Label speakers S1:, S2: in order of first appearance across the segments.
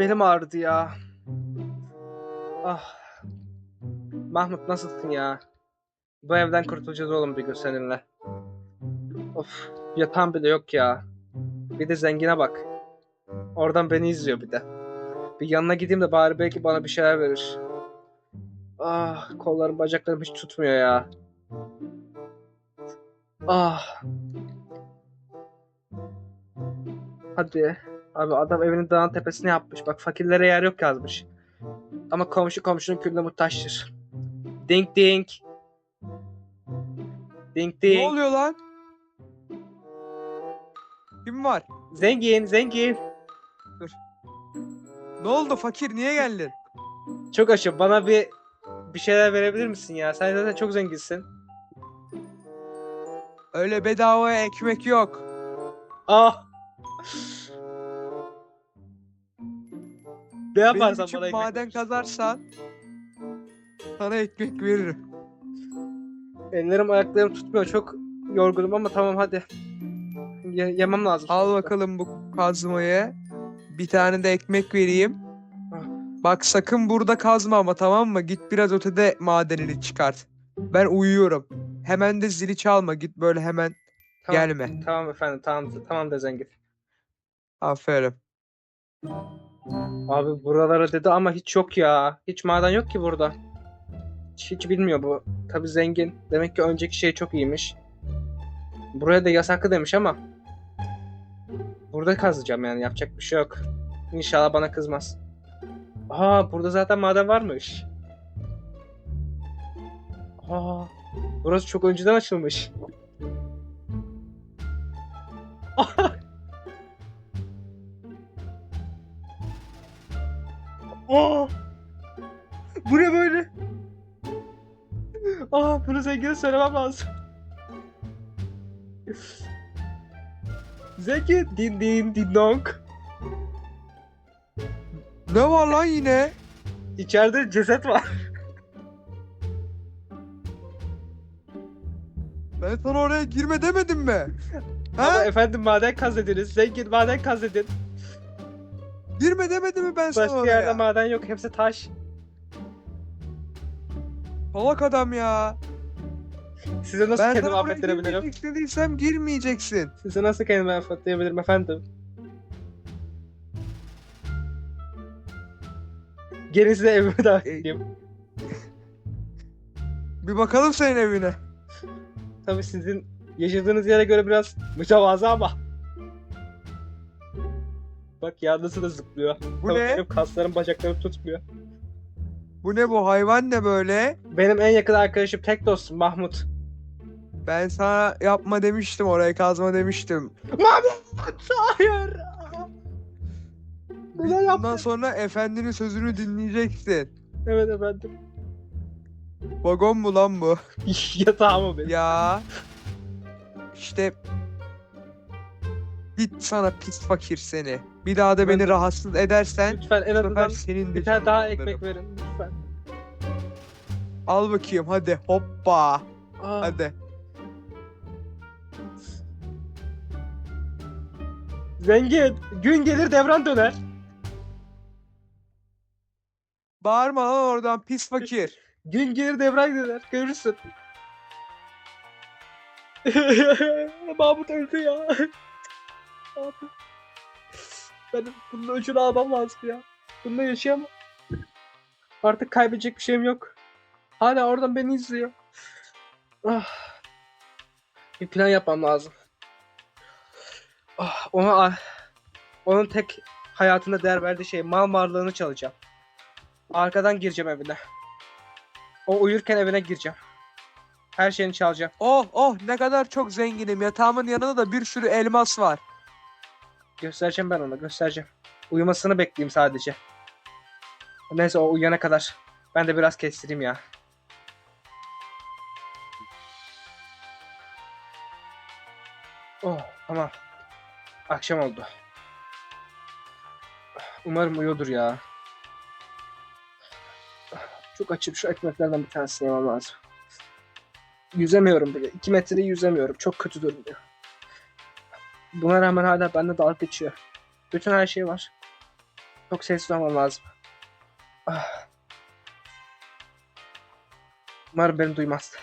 S1: belim ağrıdı ya. Ah. Mahmut nasılsın ya? Bu evden kurtulacağız oğlum bir gün seninle. Of yatağım bile yok ya. Bir de zengine bak. Oradan beni izliyor bir de. Bir yanına gideyim de bari belki bana bir şeyler verir. Ah kollarım bacaklarım hiç tutmuyor ya. Ah. Hadi. Abi adam evinin dağın tepesine yapmış. Bak fakirlere yer yok yazmış. Ama komşu komşunun külüne muhtaçtır. Ding ding. Ding
S2: Ne
S1: ding.
S2: oluyor lan? Kim var?
S1: Zengin zengin.
S2: Ne oldu fakir niye geldin?
S1: Çok açım. Bana bir bir şeyler verebilir misin ya? Sen zaten çok zenginsin.
S2: Öyle bedavaya ekmek yok.
S1: Ah. Ne
S2: Benim
S1: yaparsan
S2: için
S1: bana ekmek
S2: maden kazarsan sana ekmek veririm.
S1: Ellerim ayaklarım tutmuyor. Çok yorgunum ama tamam hadi. Ye- yemem lazım.
S2: Al bakalım bu kazmayı. Bir tane de ekmek vereyim.
S1: Ah.
S2: Bak sakın burada kazma ama tamam mı? Git biraz ötede madenini çıkart. Ben uyuyorum. Hemen de zili çalma. Git böyle hemen
S1: Tamam,
S2: gelme.
S1: Tamam efendim. Tamam tamam da zengin.
S2: Aferin.
S1: Abi buralara dedi ama hiç yok ya. Hiç maden yok ki burada. Hiç, hiç bilmiyor bu. Tabi zengin. Demek ki önceki şey çok iyiymiş. Buraya da yasaklı demiş ama. Burada kazacağım yani yapacak bir şey yok. İnşallah bana kızmaz. Aa burada zaten maden varmış. Aa burası çok önceden açılmış. Aa! Bu ne böyle? Aa bunu zengine söylemem lazım. Zengin din din din dong.
S2: Ne var lan yine?
S1: İçeride ceset var.
S2: Ben sana oraya girme demedim mi?
S1: Ama
S2: Ha?
S1: efendim maden kaz dediniz. Zengin maden kaz dedin.
S2: Girme demedim mi ben sana
S1: Başka yerde
S2: oraya?
S1: maden yok. Hepsi taş.
S2: Salak adam ya.
S1: Size nasıl
S2: Ben
S1: kendimi
S2: sana
S1: affettirebilirim?
S2: girmek dediysem girmeyeceksin.
S1: Size nasıl kendimi affettirebilirim efendim? Gelin size evime davet
S2: E-
S1: edeyim.
S2: Bir bakalım senin evine.
S1: Tabii sizin yaşadığınız yere göre biraz mütevazı ama. Bak yalnızı da zıplıyor.
S2: Bu
S1: Tabii
S2: ne?
S1: Benim kaslarım bacaklarım tutmuyor.
S2: Bu ne bu hayvan ne böyle?
S1: Benim en yakın arkadaşım tek dostum Mahmut.
S2: Ben sana yapma demiştim oraya kazma demiştim.
S1: Mahmut! Hayır! Neden
S2: Bundan
S1: yaptın?
S2: sonra efendinin sözünü dinleyeceksin.
S1: Evet efendim.
S2: Vagon mu lan bu?
S1: Yatağım o benim.
S2: Ya. İşte Git sana pis fakir seni. Bir daha da
S1: Ben-
S2: beni rahatsız edersen
S1: Lütfen en
S2: sefer
S1: azından
S2: senin de
S1: bir tane daha
S2: canını
S1: ekmek
S2: alırım.
S1: verin lütfen.
S2: Al bakayım hadi hoppa.
S1: Aa,
S2: Hadi.
S1: Zengin, gün gelir devran döner.
S2: Bağırma lan oradan pis fakir.
S1: Gün gelir devran döner. Görürsün. Mahmut öldü ya. Abi. Benim bunun öcünü almam lazım ya. Bununla yaşayamam. Artık kaybedecek bir şeyim yok. Hala oradan beni izliyor. Ah. Bir plan yapmam lazım. Ah, ona onun tek hayatında değer verdiği şey mal varlığını çalacağım. Arkadan gireceğim evine. O uyurken evine gireceğim. Her şeyini çalacağım.
S2: Oh oh ne kadar çok zenginim. Yatağımın yanında da bir sürü elmas var.
S1: Göstereceğim ben ona göstereceğim. Uyumasını bekleyeyim sadece. Neyse o uyuyana kadar. Ben de biraz kestireyim ya. Oh tamam. Akşam oldu. Umarım uyuyordur ya. Çok açıp şu ekmeklerden bir tanesini yemem lazım. Yüzemiyorum bile. 2 metreyi yüzemiyorum. Çok kötü durumda. Buna rağmen hala bende dalga geçiyor. Bütün her şey var. Çok sessiz olmam lazım. Ah. Umarım beni duymaz.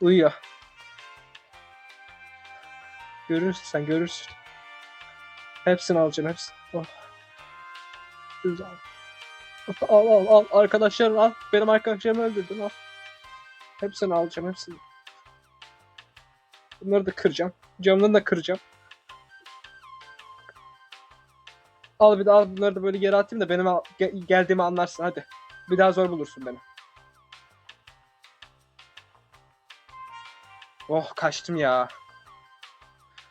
S1: Uyuyor. Görürsün sen görürsün. Hepsini alacağım hepsini. Oh. Güzel. Al al al arkadaşlarım al. Benim arkadaşlarımı öldürdün al. Hepsini alacağım hepsini. Bunları da kıracağım. Camlarını da kıracağım. Al bir al bunları da böyle geri atayım da benim al- ge- geldiğimi anlarsın hadi. Bir daha zor bulursun beni. Oh kaçtım ya.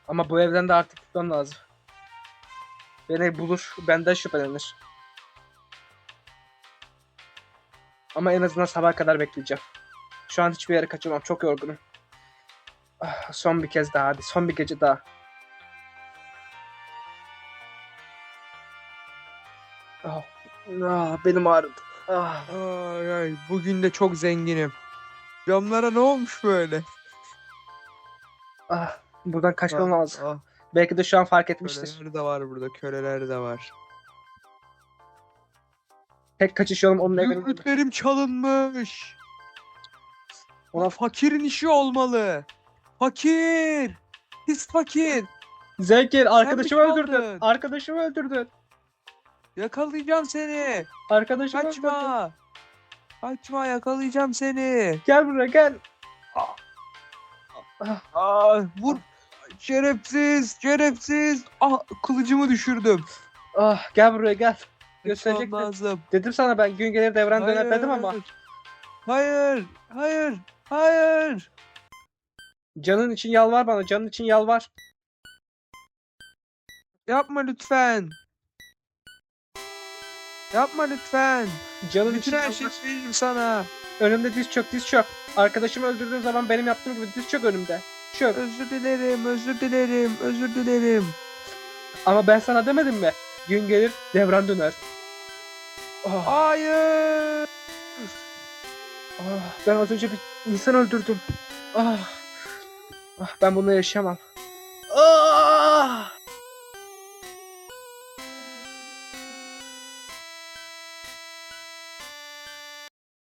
S1: Ama bu evden de artık gitmem lazım. Beni bulur, benden şüphelenir. Ama en azından sabah kadar bekleyeceğim. Şu an hiçbir yere kaçamam, çok yorgunum. Ah, son bir kez daha hadi, son bir gece daha. Ah, ah, benim ağrıdı. Ah.
S2: Ay ay bugün de çok zenginim. Camlara ne olmuş böyle?
S1: Ah, buradan kaçmam
S2: Ah,
S1: lazım.
S2: ah,
S1: Belki de şu an fark etmiştir.
S2: köleler de var burada köleler de var.
S1: Tek kaçış yolum onun evine.
S2: Gümrüklerim çalınmış.
S1: Ona
S2: Fakirin işi olmalı. Fakir. Pis fakir.
S1: Zekir arkadaşımı
S2: mi
S1: öldürdün. Arkadaşımı öldürdün.
S2: Yakalayacağım seni.
S1: Arkadaşımı öldürdün.
S2: Kaçma. Kaçma yakalayacağım seni.
S1: Gel buraya gel. Ah. Ah,
S2: Aa, vur. Şerefsiz, şerefsiz. Ah, kılıcımı düşürdüm.
S1: ah, gel buraya gel. Gösterecektim. Dedim sana ben gün gelir devran döner dedim ama.
S2: Hayır, hayır.
S1: Canın için yalvar bana. Canın için yalvar.
S2: Yapma lütfen. Yapma lütfen.
S1: Canın
S2: Bütün
S1: için
S2: her
S1: yalvar.
S2: şeyi veririm sana.
S1: Önümde diz çök diz çök. Arkadaşımı öldürdüğün zaman benim yaptığım gibi diz çök önümde. Çök.
S2: Özür dilerim, özür dilerim, özür dilerim.
S1: Ama ben sana demedim mi? Gün gelir devran döner. Ah,
S2: Hayır.
S1: ah, ben az önce bir insan öldürdüm. Ah, ah ben bununla yaşayamam.